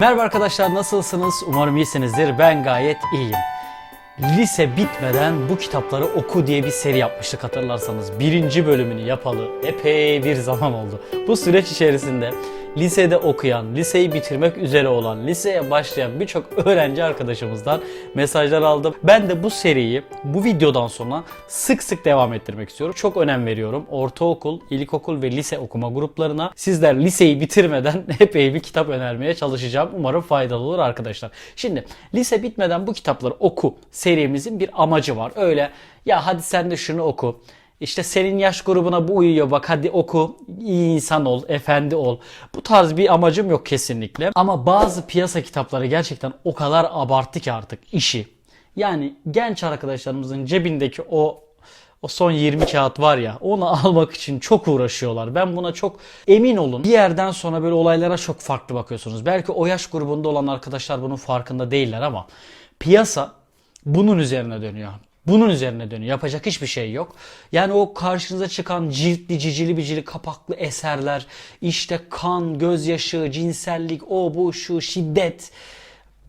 Merhaba arkadaşlar nasılsınız? Umarım iyisinizdir. Ben gayet iyiyim. Lise bitmeden bu kitapları oku diye bir seri yapmıştık hatırlarsanız. Birinci bölümünü yapalı epey bir zaman oldu. Bu süreç içerisinde lisede okuyan, liseyi bitirmek üzere olan, liseye başlayan birçok öğrenci arkadaşımızdan mesajlar aldım. Ben de bu seriyi bu videodan sonra sık sık devam ettirmek istiyorum. Çok önem veriyorum. Ortaokul, ilkokul ve lise okuma gruplarına sizler liseyi bitirmeden epey bir kitap önermeye çalışacağım. Umarım faydalı olur arkadaşlar. Şimdi lise bitmeden bu kitapları oku serimizin bir amacı var. Öyle ya hadi sen de şunu oku. İşte senin yaş grubuna bu uyuyor bak hadi oku iyi insan ol efendi ol. Bu tarz bir amacım yok kesinlikle. Ama bazı piyasa kitapları gerçekten o kadar abarttı ki artık işi. Yani genç arkadaşlarımızın cebindeki o o son 20 kağıt var ya onu almak için çok uğraşıyorlar. Ben buna çok emin olun. Bir yerden sonra böyle olaylara çok farklı bakıyorsunuz. Belki o yaş grubunda olan arkadaşlar bunun farkında değiller ama piyasa bunun üzerine dönüyor. Bunun üzerine dönüyor. Yapacak hiçbir şey yok. Yani o karşınıza çıkan ciltli, cicili bicili kapaklı eserler, işte kan, gözyaşı, cinsellik, o bu şu şiddet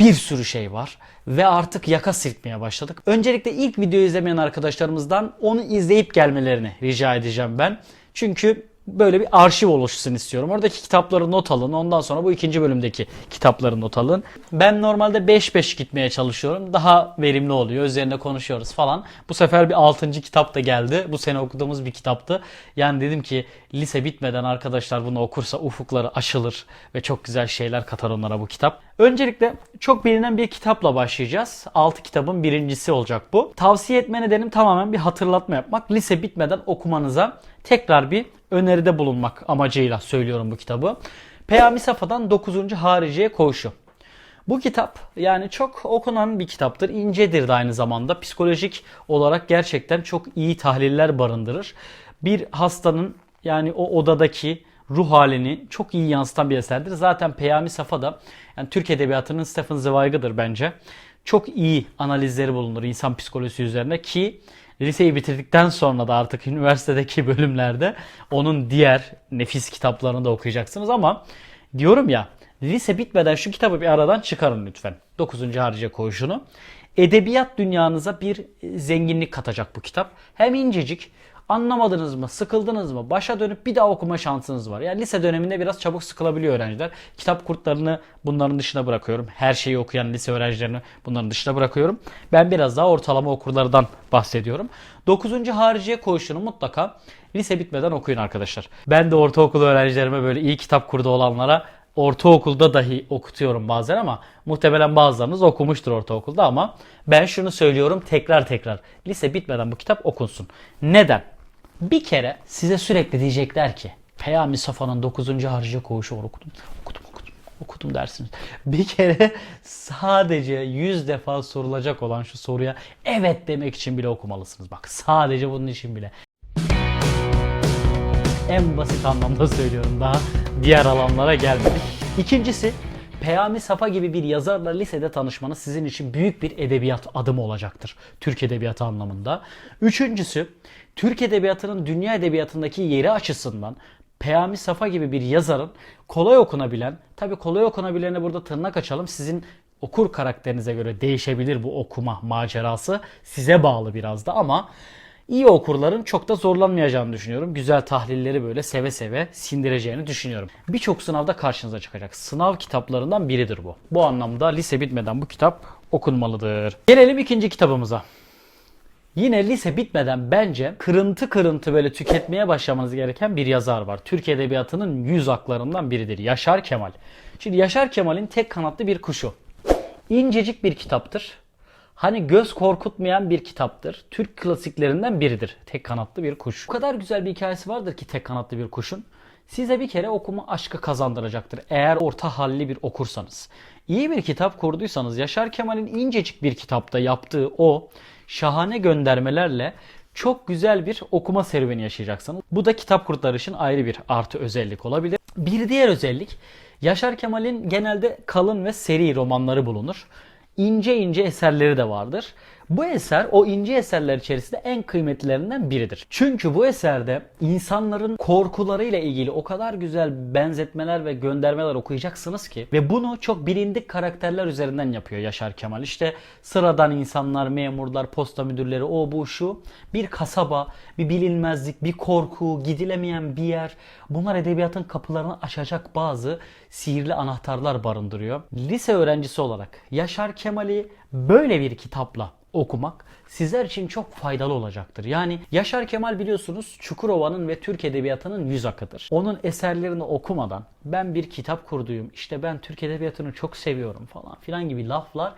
bir sürü şey var ve artık yaka silkmeye başladık. Öncelikle ilk videoyu izlemeyen arkadaşlarımızdan onu izleyip gelmelerini rica edeceğim ben. Çünkü böyle bir arşiv oluşsun istiyorum. Oradaki kitapları not alın. Ondan sonra bu ikinci bölümdeki kitapları not alın. Ben normalde 5-5 gitmeye çalışıyorum. Daha verimli oluyor. Üzerine konuşuyoruz falan. Bu sefer bir 6. kitap da geldi. Bu sene okuduğumuz bir kitaptı. Yani dedim ki lise bitmeden arkadaşlar bunu okursa ufukları aşılır ve çok güzel şeyler katar onlara bu kitap. Öncelikle çok bilinen bir kitapla başlayacağız. 6 kitabın birincisi olacak bu. Tavsiye etme nedenim tamamen bir hatırlatma yapmak. Lise bitmeden okumanıza tekrar bir öneride bulunmak amacıyla söylüyorum bu kitabı. Peyami Safa'dan 9. Hariciye Koğuşu. Bu kitap yani çok okunan bir kitaptır. İncedir de aynı zamanda. Psikolojik olarak gerçekten çok iyi tahliller barındırır. Bir hastanın yani o odadaki ruh halini çok iyi yansıtan bir eserdir. Zaten Peyami Safa da yani Türk Edebiyatı'nın Stephen Zweig'ıdır bence. Çok iyi analizleri bulunur insan psikolojisi üzerine ki liseyi bitirdikten sonra da artık üniversitedeki bölümlerde onun diğer nefis kitaplarını da okuyacaksınız ama diyorum ya lise bitmeden şu kitabı bir aradan çıkarın lütfen. 9. Hariciye Koğuşu'nu. Edebiyat dünyanıza bir zenginlik katacak bu kitap. Hem incecik Anlamadınız mı? Sıkıldınız mı? Başa dönüp bir daha okuma şansınız var. Yani lise döneminde biraz çabuk sıkılabiliyor öğrenciler. Kitap kurtlarını bunların dışına bırakıyorum. Her şeyi okuyan lise öğrencilerini bunların dışına bırakıyorum. Ben biraz daha ortalama okurlardan bahsediyorum. 9. hariciye koğuşunu mutlaka lise bitmeden okuyun arkadaşlar. Ben de ortaokul öğrencilerime böyle iyi kitap kurdu olanlara ortaokulda dahi okutuyorum bazen ama muhtemelen bazılarınız okumuştur ortaokulda ama ben şunu söylüyorum tekrar tekrar. Lise bitmeden bu kitap okunsun. Neden? Bir kere size sürekli diyecekler ki Peyami Safa'nın 9. Harcı Koğuşu okudum. Okudum okudum. Okudum dersiniz. Bir kere sadece 100 defa sorulacak olan şu soruya evet demek için bile okumalısınız. Bak sadece bunun için bile. En basit anlamda söylüyorum daha diğer alanlara gelmedik. İkincisi Peyami Safa gibi bir yazarla lisede tanışmanız sizin için büyük bir edebiyat adımı olacaktır. Türk edebiyatı anlamında. Üçüncüsü Türk edebiyatının dünya edebiyatındaki yeri açısından Peyami Safa gibi bir yazarın kolay okunabilen, tabi kolay okunabilene burada tırnak açalım sizin okur karakterinize göre değişebilir bu okuma macerası. Size bağlı biraz da ama iyi okurların çok da zorlanmayacağını düşünüyorum. Güzel tahlilleri böyle seve seve sindireceğini düşünüyorum. Birçok sınavda karşınıza çıkacak. Sınav kitaplarından biridir bu. Bu anlamda lise bitmeden bu kitap okunmalıdır. Gelelim ikinci kitabımıza. Yine lise bitmeden bence kırıntı kırıntı böyle tüketmeye başlamanız gereken bir yazar var. Türk Edebiyatı'nın yüz aklarından biridir. Yaşar Kemal. Şimdi Yaşar Kemal'in tek kanatlı bir kuşu. İncecik bir kitaptır. Hani göz korkutmayan bir kitaptır. Türk klasiklerinden biridir. Tek kanatlı bir kuş. Bu kadar güzel bir hikayesi vardır ki tek kanatlı bir kuşun. Size bir kere okuma aşkı kazandıracaktır. Eğer orta halli bir okursanız. İyi bir kitap kurduysanız Yaşar Kemal'in incecik bir kitapta yaptığı o şahane göndermelerle çok güzel bir okuma serüveni yaşayacaksınız. Bu da kitap kurtları için ayrı bir artı özellik olabilir. Bir diğer özellik Yaşar Kemal'in genelde kalın ve seri romanları bulunur. İnce ince eserleri de vardır. Bu eser o ince eserler içerisinde en kıymetlilerinden biridir. Çünkü bu eserde insanların korkularıyla ilgili o kadar güzel benzetmeler ve göndermeler okuyacaksınız ki ve bunu çok bilindik karakterler üzerinden yapıyor Yaşar Kemal. İşte sıradan insanlar, memurlar, posta müdürleri, o bu şu. Bir kasaba, bir bilinmezlik, bir korku, gidilemeyen bir yer. Bunlar edebiyatın kapılarını açacak bazı sihirli anahtarlar barındırıyor. Lise öğrencisi olarak Yaşar Kemal'i böyle bir kitapla okumak sizler için çok faydalı olacaktır. Yani Yaşar Kemal biliyorsunuz Çukurova'nın ve Türk Edebiyatı'nın yüz akıdır. Onun eserlerini okumadan ben bir kitap kurduyum, işte ben Türk Edebiyatı'nı çok seviyorum falan filan gibi laflar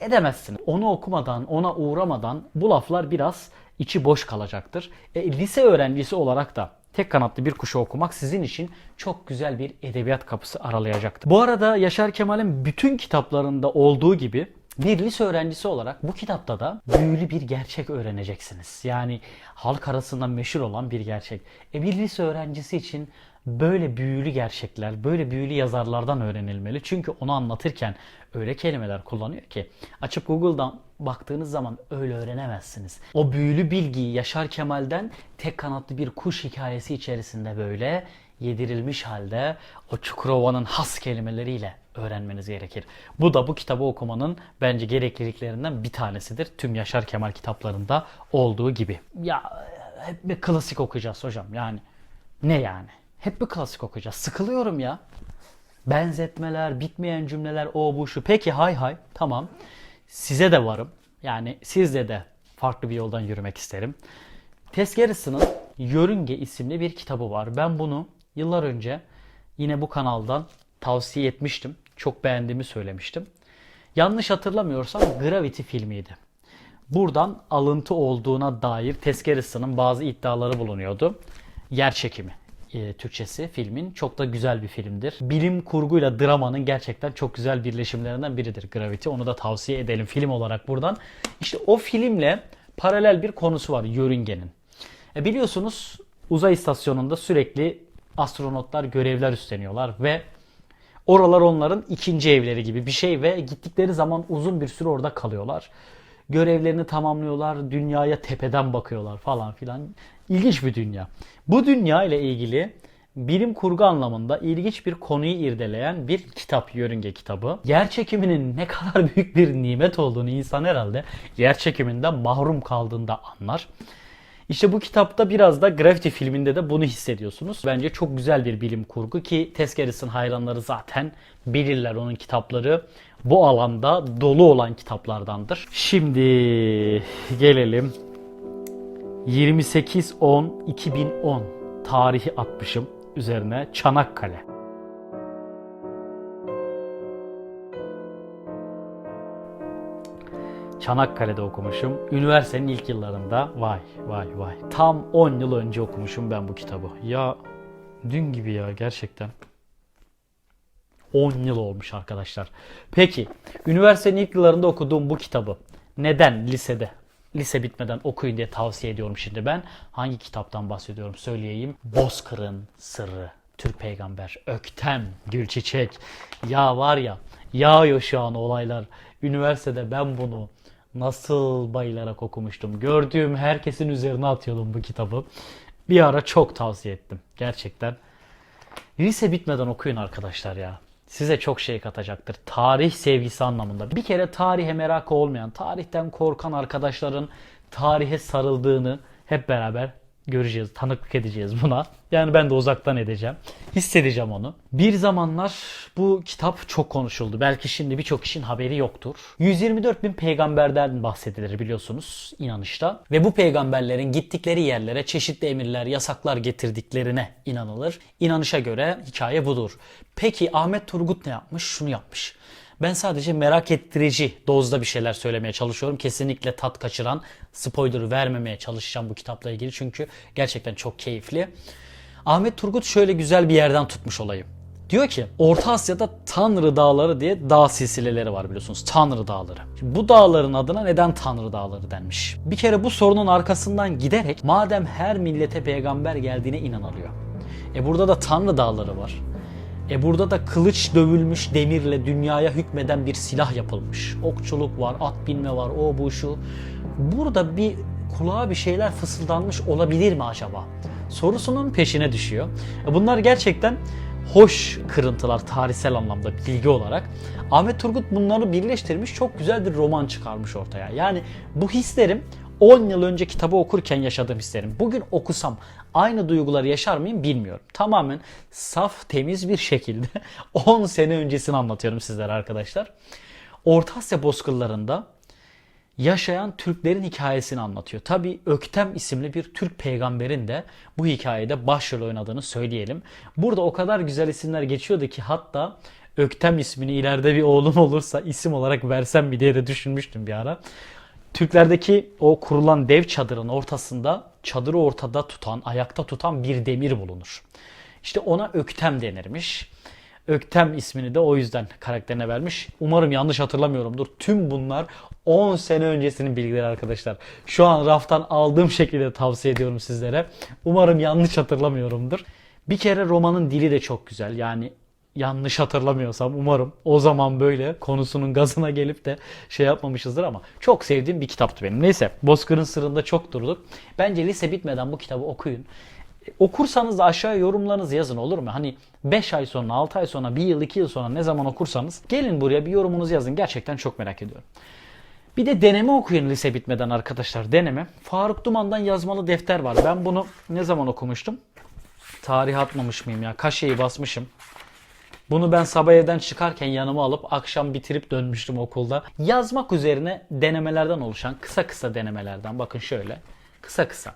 edemezsiniz. Onu okumadan, ona uğramadan bu laflar biraz içi boş kalacaktır. E, lise öğrencisi olarak da Tek kanatlı bir kuşu okumak sizin için çok güzel bir edebiyat kapısı aralayacaktır. Bu arada Yaşar Kemal'in bütün kitaplarında olduğu gibi bir lise öğrencisi olarak bu kitapta da büyülü bir gerçek öğreneceksiniz. Yani halk arasında meşhur olan bir gerçek. E bir lise öğrencisi için böyle büyülü gerçekler, böyle büyülü yazarlardan öğrenilmeli. Çünkü onu anlatırken öyle kelimeler kullanıyor ki açıp Google'dan baktığınız zaman öyle öğrenemezsiniz. O büyülü bilgiyi Yaşar Kemal'den tek kanatlı bir kuş hikayesi içerisinde böyle yedirilmiş halde o Çukurova'nın has kelimeleriyle öğrenmeniz gerekir. Bu da bu kitabı okumanın bence gerekliliklerinden bir tanesidir. Tüm Yaşar Kemal kitaplarında olduğu gibi. Ya hep bir klasik okuyacağız hocam yani. Ne yani? Hep bir klasik okuyacağız. Sıkılıyorum ya. Benzetmeler, bitmeyen cümleler, o bu şu. Peki hay hay tamam. Size de varım. Yani sizle de farklı bir yoldan yürümek isterim. Tezkeresinin Yörünge isimli bir kitabı var. Ben bunu yıllar önce yine bu kanaldan tavsiye etmiştim. Çok beğendiğimi söylemiştim. Yanlış hatırlamıyorsam Gravity filmiydi. Buradan alıntı olduğuna dair Tezkeresinin bazı iddiaları bulunuyordu. Yer çekimi e, Türkçesi filmin. Çok da güzel bir filmdir. Bilim kurguyla dramanın gerçekten çok güzel birleşimlerinden biridir Gravity. Onu da tavsiye edelim film olarak buradan. İşte o filmle paralel bir konusu var Yörünge'nin. E biliyorsunuz uzay istasyonunda sürekli astronotlar görevler üstleniyorlar ve oralar onların ikinci evleri gibi bir şey ve gittikleri zaman uzun bir süre orada kalıyorlar. Görevlerini tamamlıyorlar, dünyaya tepeden bakıyorlar falan filan. İlginç bir dünya. Bu dünya ile ilgili bilim kurgu anlamında ilginç bir konuyu irdeleyen bir kitap, Yörünge kitabı. Yer çekiminin ne kadar büyük bir nimet olduğunu insan herhalde yer çekiminden mahrum kaldığında anlar. İşte bu kitapta biraz da Gravity filminde de bunu hissediyorsunuz. Bence çok güzel bir bilim kurgu ki Tezkeres'in hayranları zaten bilirler onun kitapları bu alanda dolu olan kitaplardandır. Şimdi gelelim 28-10-2010 tarihi atmışım üzerine Çanakkale. Çanakkale'de okumuşum. Üniversitenin ilk yıllarında vay vay vay. Tam 10 yıl önce okumuşum ben bu kitabı. Ya dün gibi ya gerçekten. 10 yıl olmuş arkadaşlar. Peki üniversitenin ilk yıllarında okuduğum bu kitabı neden lisede lise bitmeden okuyun diye tavsiye ediyorum şimdi ben. Hangi kitaptan bahsediyorum söyleyeyim. Bozkır'ın Sırrı. Türk Peygamber, Öktem, Gülçiçek. Ya var ya yağıyor şu an olaylar. Üniversitede ben bunu nasıl bayılarak okumuştum. Gördüğüm herkesin üzerine atıyordum bu kitabı. Bir ara çok tavsiye ettim. Gerçekten. Lise bitmeden okuyun arkadaşlar ya. Size çok şey katacaktır. Tarih sevgisi anlamında. Bir kere tarihe merakı olmayan, tarihten korkan arkadaşların tarihe sarıldığını hep beraber göreceğiz, tanıklık edeceğiz buna. Yani ben de uzaktan edeceğim. Hissedeceğim onu. Bir zamanlar bu kitap çok konuşuldu. Belki şimdi birçok kişinin haberi yoktur. 124 bin peygamberden bahsedilir biliyorsunuz inanışta. Ve bu peygamberlerin gittikleri yerlere çeşitli emirler, yasaklar getirdiklerine inanılır. İnanışa göre hikaye budur. Peki Ahmet Turgut ne yapmış? Şunu yapmış. Ben sadece merak ettirici dozda bir şeyler söylemeye çalışıyorum. Kesinlikle tat kaçıran, spoiler vermemeye çalışacağım bu kitapla ilgili çünkü gerçekten çok keyifli. Ahmet Turgut şöyle güzel bir yerden tutmuş olayı. Diyor ki Orta Asya'da Tanrı Dağları diye dağ silsileleri var biliyorsunuz. Tanrı Dağları. Şimdi bu dağların adına neden Tanrı Dağları denmiş? Bir kere bu sorunun arkasından giderek madem her millete peygamber geldiğine inanılıyor. E burada da Tanrı Dağları var. E burada da kılıç dövülmüş demirle dünyaya hükmeden bir silah yapılmış. Okçuluk var, at binme var, o bu şu. burada bir kulağa bir şeyler fısıldanmış olabilir mi acaba? Sorusunun peşine düşüyor. E, Bunlar gerçekten hoş kırıntılar tarihsel anlamda bilgi olarak. Ahmet Turgut bunları birleştirmiş çok güzel bir roman çıkarmış ortaya. Yani bu hislerim 10 yıl önce kitabı okurken yaşadığım hislerim. Bugün okusam aynı duyguları yaşar mıyım bilmiyorum. Tamamen saf temiz bir şekilde 10 sene öncesini anlatıyorum sizlere arkadaşlar. Orta Asya bozkırlarında yaşayan Türklerin hikayesini anlatıyor. Tabi Öktem isimli bir Türk peygamberin de bu hikayede başrol oynadığını söyleyelim. Burada o kadar güzel isimler geçiyordu ki hatta Öktem ismini ileride bir oğlum olursa isim olarak versem mi diye de düşünmüştüm bir ara. Türklerdeki o kurulan dev çadırın ortasında çadırı ortada tutan, ayakta tutan bir demir bulunur. İşte ona Öktem denirmiş. Öktem ismini de o yüzden karakterine vermiş. Umarım yanlış hatırlamıyorumdur. Tüm bunlar 10 sene öncesinin bilgileri arkadaşlar. Şu an raftan aldığım şekilde tavsiye ediyorum sizlere. Umarım yanlış hatırlamıyorumdur. Bir kere romanın dili de çok güzel. Yani yanlış hatırlamıyorsam umarım o zaman böyle konusunun gazına gelip de şey yapmamışızdır ama çok sevdiğim bir kitaptı benim. Neyse Bozkır'ın sırrında çok durduk. Bence lise bitmeden bu kitabı okuyun. Okursanız da aşağıya yorumlarınızı yazın olur mu? Hani 5 ay sonra, 6 ay sonra, 1 yıl, 2 yıl sonra ne zaman okursanız gelin buraya bir yorumunuzu yazın. Gerçekten çok merak ediyorum. Bir de deneme okuyun lise bitmeden arkadaşlar. Deneme. Faruk Duman'dan yazmalı defter var. Ben bunu ne zaman okumuştum? Tarih atmamış mıyım ya? Kaşeyi basmışım. Bunu ben sabah evden çıkarken yanıma alıp akşam bitirip dönmüştüm okulda. Yazmak üzerine denemelerden oluşan kısa kısa denemelerden bakın şöyle. Kısa kısa.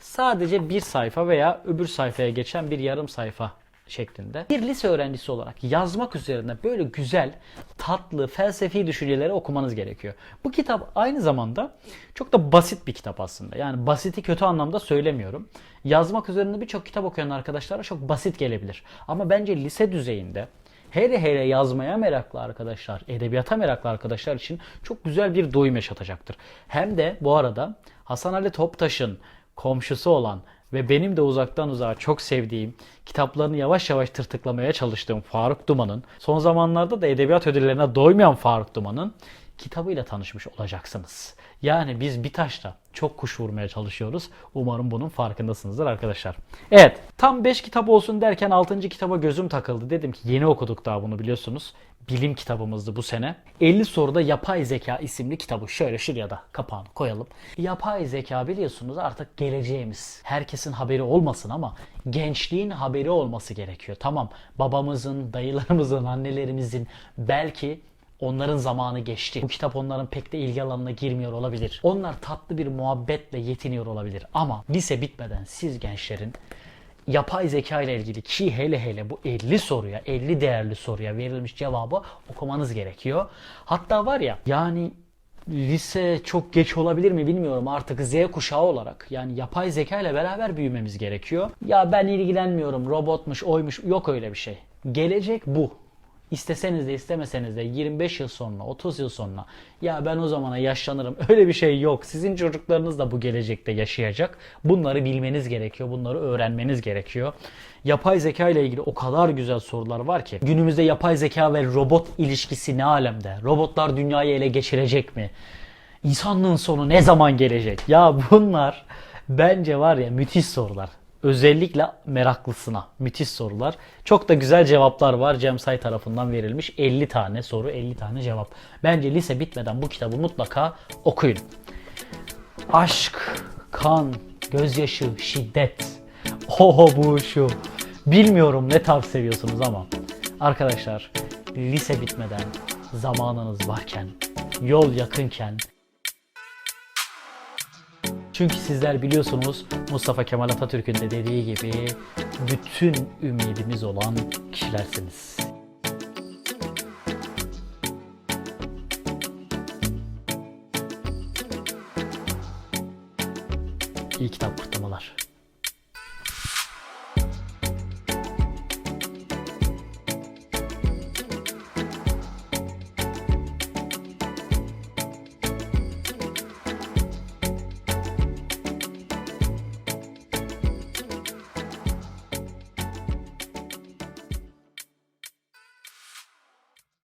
Sadece bir sayfa veya öbür sayfaya geçen bir yarım sayfa şeklinde. Bir lise öğrencisi olarak yazmak üzerine böyle güzel, tatlı, felsefi düşünceleri okumanız gerekiyor. Bu kitap aynı zamanda çok da basit bir kitap aslında. Yani basiti kötü anlamda söylemiyorum. Yazmak üzerine birçok kitap okuyan arkadaşlara çok basit gelebilir. Ama bence lise düzeyinde hele hele yazmaya meraklı arkadaşlar, edebiyata meraklı arkadaşlar için çok güzel bir doyum yaşatacaktır. Hem de bu arada Hasan Ali Toptaş'ın komşusu olan ve benim de uzaktan uzağa çok sevdiğim, kitaplarını yavaş yavaş tırtıklamaya çalıştığım Faruk Duman'ın, son zamanlarda da edebiyat ödüllerine doymayan Faruk Duman'ın kitabıyla tanışmış olacaksınız. Yani biz bir taşla çok kuş vurmaya çalışıyoruz. Umarım bunun farkındasınızdır arkadaşlar. Evet tam 5 kitap olsun derken 6. kitaba gözüm takıldı. Dedim ki yeni okuduk daha bunu biliyorsunuz. Bilim kitabımızdı bu sene. 50 soruda Yapay Zeka isimli kitabı. Şöyle şuraya da kapağını koyalım. Yapay zeka biliyorsunuz artık geleceğimiz. Herkesin haberi olmasın ama gençliğin haberi olması gerekiyor. Tamam babamızın, dayılarımızın, annelerimizin belki Onların zamanı geçti. Bu kitap onların pek de ilgi alanına girmiyor olabilir. Onlar tatlı bir muhabbetle yetiniyor olabilir. Ama lise bitmeden siz gençlerin yapay zeka ile ilgili ki hele hele bu 50 soruya, 50 değerli soruya verilmiş cevabı okumanız gerekiyor. Hatta var ya yani lise çok geç olabilir mi bilmiyorum artık Z kuşağı olarak yani yapay zeka ile beraber büyümemiz gerekiyor. Ya ben ilgilenmiyorum robotmuş oymuş yok öyle bir şey. Gelecek bu. İsteseniz de istemeseniz de 25 yıl sonra 30 yıl sonra ya ben o zamana yaşlanırım öyle bir şey yok. Sizin çocuklarınız da bu gelecekte yaşayacak. Bunları bilmeniz gerekiyor. Bunları öğrenmeniz gerekiyor. Yapay zeka ile ilgili o kadar güzel sorular var ki. Günümüzde yapay zeka ve robot ilişkisi ne alemde? Robotlar dünyayı ele geçirecek mi? İnsanlığın sonu ne zaman gelecek? Ya bunlar bence var ya müthiş sorular. Özellikle meraklısına müthiş sorular. Çok da güzel cevaplar var Cem Say tarafından verilmiş. 50 tane soru, 50 tane cevap. Bence lise bitmeden bu kitabı mutlaka okuyun. Aşk, kan, gözyaşı, şiddet. Oho bu şu. Bilmiyorum ne tarz seviyorsunuz ama. Arkadaşlar lise bitmeden zamanınız varken, yol yakınken çünkü sizler biliyorsunuz Mustafa Kemal Atatürk'ün de dediği gibi bütün ümidimiz olan kişilersiniz. İyi kitap kutlamalar.